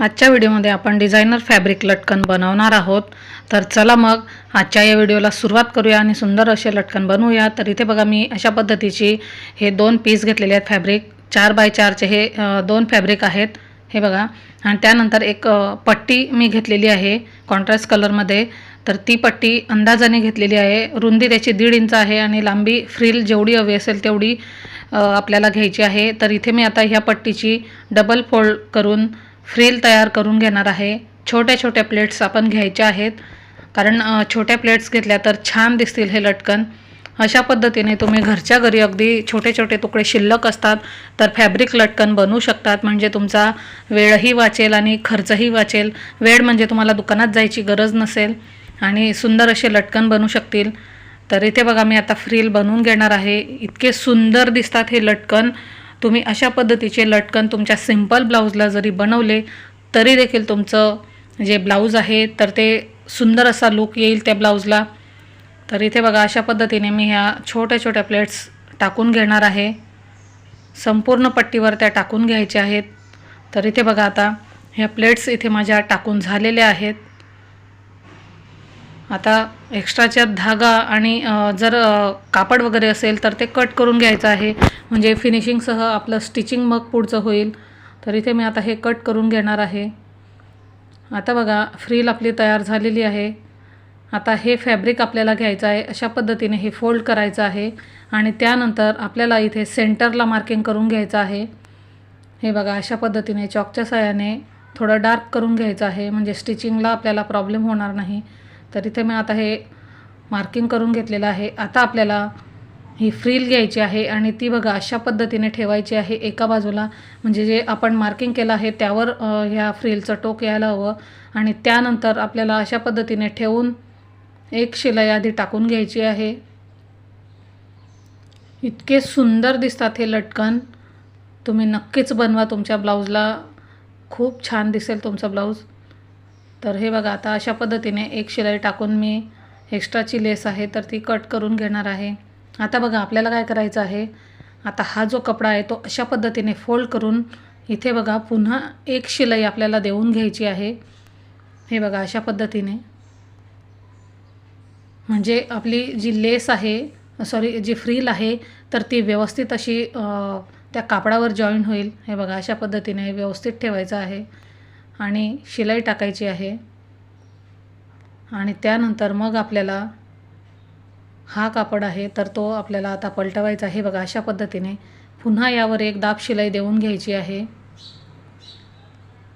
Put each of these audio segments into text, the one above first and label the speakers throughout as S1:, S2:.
S1: आजच्या व्हिडिओमध्ये आपण डिझायनर फॅब्रिक लटकन बनवणार आहोत. तर चला मग आजच्या या व्हिडिओला सुरुवात करूया आणि सुंदर असे लटकन बनवूया. तर इथे बघा मी अशा पद्धतीची हे दोन पीस घेतलेले आहेत फॅब्रिक. चार बाय चारचे हे दोन फॅब्रिक आहेत. हे बघा. आणि त्यानंतर एक पट्टी मी घेतलेली आहे कॉन्ट्रास्ट कलरमध्ये. तर ती पट्टी अंदाजाने घेतलेली आहे. रुंदी त्याची दीड इंच आहे आणि लांबी फ्रील जेवढी हवी असेल तेवढी आपल्याला घ्यायची आहे. तर इथे मी आता ह्या पट्टीची डबल फोल्ड करून फ्रिल तयार करून घेणार आहे. छोट्या छोट्या प्लेट्स आपण घ्यायच्या आहेत. कारण छोट्या प्लेट्स घेतल्या तर छान दिसतील हे लटकन. अशा पद्धतीने तुम्ही घरच्या घरी अगदी छोटे छोटे तुकडे शिल्लक असतात तर फॅब्रिक लटकन बनवू शकतात. म्हणजे तुमचा वेळही वाचेल आणि खर्चही वाचेल. वेळ म्हणजे तुम्हाला दुकानात जायची गरज नसेल. आणि सुंदर असे लटकन बनू शकतील. तर इथे बघा मी आता फ्रील बनवून घेणार आहे. इतके सुंदर दिसतात हे लटकन. तुम्ही अशा पद्धतीचे लटकन तुमच्या सिंपल ब्लाऊजला जरी बनवले तरी देखील तुमचं जे ब्लाऊज आहे तर ते सुंदर असा लुक येईल त्या ब्लाऊजला तर इथे बघा अशा पद्धतीने मी ह्या छोट्या छोट्या प्लेट्स टाकून घेणार आहे. संपूर्ण पट्टीवर त्या टाकून घ्यायच्या आहेत. तर इथे बघा आता ह्या प्लेट्स इथे माझ्या टाकून झालेल्या आहेत. आता एक्स्ट्राच्या धागा आणि जर कापड वगैरे असेल तर ते कट करून घ्यायचं आहे. म्हणजे फिनिशिंगसह आपलं स्टिचिंग मग पुढचं होईल. तर इथे मी आता हे कट करून घेणार आहे. आता बघा फ्रील आपली तयार झालेली आहे. आता हे फॅब्रिक आपल्याला घ्यायचं आहे. अशा पद्धतीने हे फोल्ड करायचं आहे. आणि त्यानंतर आपल्याला इथे सेंटरला मार्किंग करून घ्यायचं आहे. हे बघा अशा पद्धतीने चॉकच्या साह्याने थोडं डार्क करून घ्यायचं आहे. म्हणजे स्टिचिंगला आपल्याला प्रॉब्लेम होणार नाही. तर इथे मी आता हे मार्किंग करून घेतलेलं आहे. आता आपल्याला ही फ्रील घ्यायची आहे आणि ती बघा अशा पद्धतीने ठेवायची आहे एका बाजूला. म्हणजे जे आपण मार्किंग केलं आहे त्यावर ह्या फ्रीलचं टोक यायला हवं आणि त्यानंतर आपल्याला अशा पद्धतीने ठेवून एक शिलाई आधी टाकून घ्यायची आहे. इतके सुंदर दिसतात हे लटकन. तुम्ही नक्कीच बनवा. तुमच्या ब्लाऊजला खूप छान दिसेल तुमचा ब्लाऊज तर हे बघा आता अशा पद्धतीने एक शिलाई टाकून मी एक्स्ट्राची लेस आहे तर ती कट करून घेणार आहे. आता बघा आपल्याला काय करायचं आहे? आता हा जो कपडा आहे तो अशा पद्धतीने फोल्ड करून इथे बघा पुन्हा एक शिलाई आपल्याला देऊन घ्यायची आहे. हे बघा अशा पद्धतीने. म्हणजे आपली जी लेस आहे सॉरी जी फ्रील आहे तर ती व्यवस्थित अशी त्या कापडावर जॉईन होईल. हे बघा अशा पद्धतीने व्यवस्थित ठेवायचं आहे. आणि शिलाई टाकायची आहे. आणि त्यानंतर मग आपल्याला हा कापड आहे तर तो आपल्याला आता पलटवायचा आहे. बघा अशा पद्धतीने पुन्हा यावर एक दाब शिलाई देऊन घ्यायची आहे.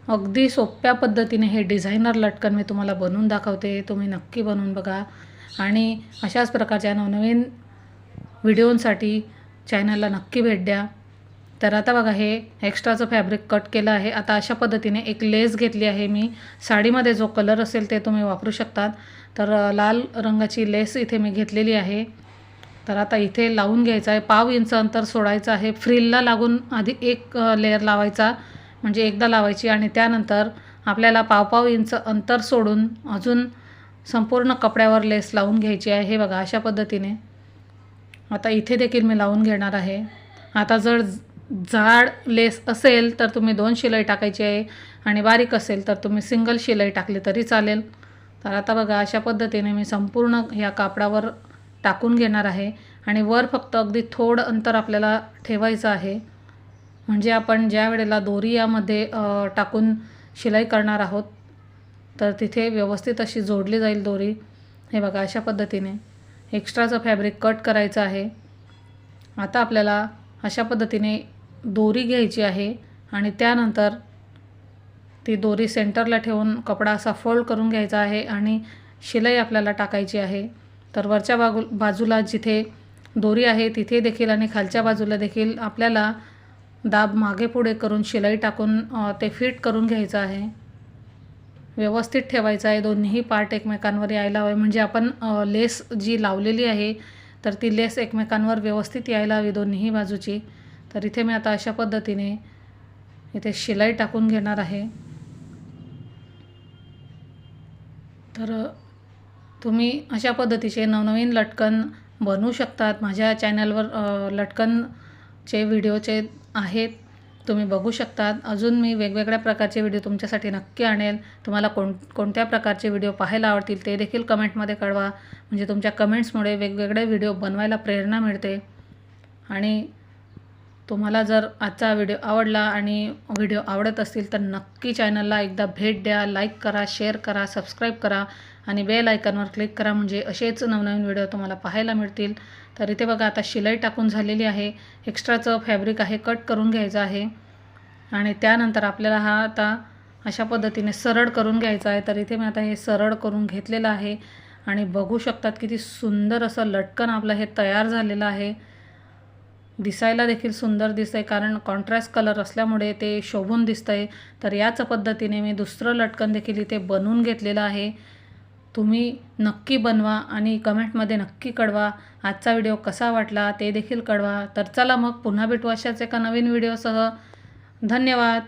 S1: अगदी सोप्या पद्धतीने हे डिझायनर लटकन मी तुम्हाला बनवून दाखवते. तुम्ही नक्की बनवून बघा. आणि अशाच प्रकारच्या नवनवीन व्हिडिओंसाठी चॅनलला नक्की भेट द्या. तर आता बघा हे एक्स्ट्राचं फॅब्रिक कट केलं आहे आता अशा पद्धतीने एक लेस घेतली आहे मी. साडीमध्ये जो कलर असेल ते तुम्ही वापरू शकतात. तर लाल रंगाची लेस इथे मी घेतलेली आहे. तर आता इथे लावून घ्यायचं आहे. पाव इंच अंतर सोडायचं आहे. फ्रिलला लागून आधी एक लेअर लावायचा म्हणजे एकदा लावायची आणि त्यानंतर आपल्याला पाव पाव इंच अंतर सोडून अजून संपूर्ण कपड्यावर लेस लावून घ्यायची आहे. हे बघा अशा पद्धतीने. आता इथे देखील मी लावून घेणार आहे. आता जर जाड लेस असेल तर तुम्ही दोन शिलाई टाकायची आहे आणि बारीक असेल तर तुम्ही सिंगल शिलाई टाकली तरी चालेल. तर आता बघा अशा पद्धतीने मी संपूर्ण ह्या कापडावर टाकून घेणार आहे. आणि वर फक्त अगदी थोडं अंतर आपल्याला ठेवायचं आहे. म्हणजे आपण ज्या वेळेला दोरी यामध्ये टाकून शिलाई करणार आहोत तर तिथे व्यवस्थित अशी जोडली जाईल दोरी. हे बघा अशा पद्धतीने एक्स्ट्राचं फॅब्रिक कट करायचं आहे. आता आपल्याला अशा पद्धतीने दोरी घ्यायची आहे आणि त्यानंतर ती दोरी सेंटरला ठेवून कपडा असा फोल्ड करून घ्यायचा आहे आणि शिलाई आपल्याला टाकायची आहे. तर वरच्या बाजू बाजूला जिथे दोरी आहे तिथे देखील आणि खालच्या बाजूला देखील आपल्याला दाब मागे पुढे करून शिलाई टाकून ते फिट करून घ्यायचं आहे. व्यवस्थित ठेवायचं आहे. दोन्हीही पार्ट एकमेकांवर यायला हवे. म्हणजे आपण लेस जी लावलेली आहे तर ती लेस एकमेकांवर व्यवस्थित यायला हवी दोन्हीही बाजूची. तर इथे मी आता अशा पद्धतीने इथे शिलाई टाकून घेणार आहे. तर तुम्ही अशा पद्धतीचे नवनवीन लटकन बनवू शकतात. माझ्या चॅनलवर लटकनचे व्हिडिओचे आहेत. तुम्ही बघू शकतात. अजून मी वेगवेगळ्या प्रकारचे व्हिडिओ तुमच्यासाठी नक्की आणेल. तुम्हाला कोण कोणत्या प्रकारचे व्हिडिओ पाहायला आवडतील ते देखील कमेंटमध्ये कळवा. म्हणजे तुमच्या कमेंट्समुळे वेगवेगळे व्हिडिओ बनवायला प्रेरणा मिळते. आणि तुम्हाला जर आजचा व्हिडिओ आवडला आणि व्हिडिओ आवडत असतील तर नक्की चॅनलला एकदा भेट द्या लाईक करा शेअर करा सबस्क्राईब करा आणि बेल आयकनवर क्लिक करा म्हणजे असेच नवनवीन व्हिडिओ तुम्हाला पाहायला मिळतील. तर इथे बघा आता शिलाई टाकून झालेली आहे. एक्स्ट्राचं फॅब्रिक आहे कट करून घ्यायचं आहे. आणि त्यानंतर आपल्याला हा आता अशा पद्धतीने सरळ करून घ्यायचा आहे. तर इथे मी आता हे सरळ करून घेतलेलं आहे. आणि बघू शकतात किती सुंदर असं लटकन आपलं हे तयार झालेलं आहे. दिसायला देखील सुंदर दिसतंय कारण कॉन्ट्रास्ट कलर असल्यामुळे ते शोभून दिसतंय. तर याच पद्धतीने मी दुसरं लटकन देखील इथे बनवून घेतलेलं आहे. तुम्ही नक्की बनवा आणि कमेंटमध्ये नक्की कळवा. आजचा व्हिडिओ कसा वाटला ते देखील कळवा. तर चला मग पुन्हा भेटू अशाच एका नवीन व्हिडिओसह धन्यवाद.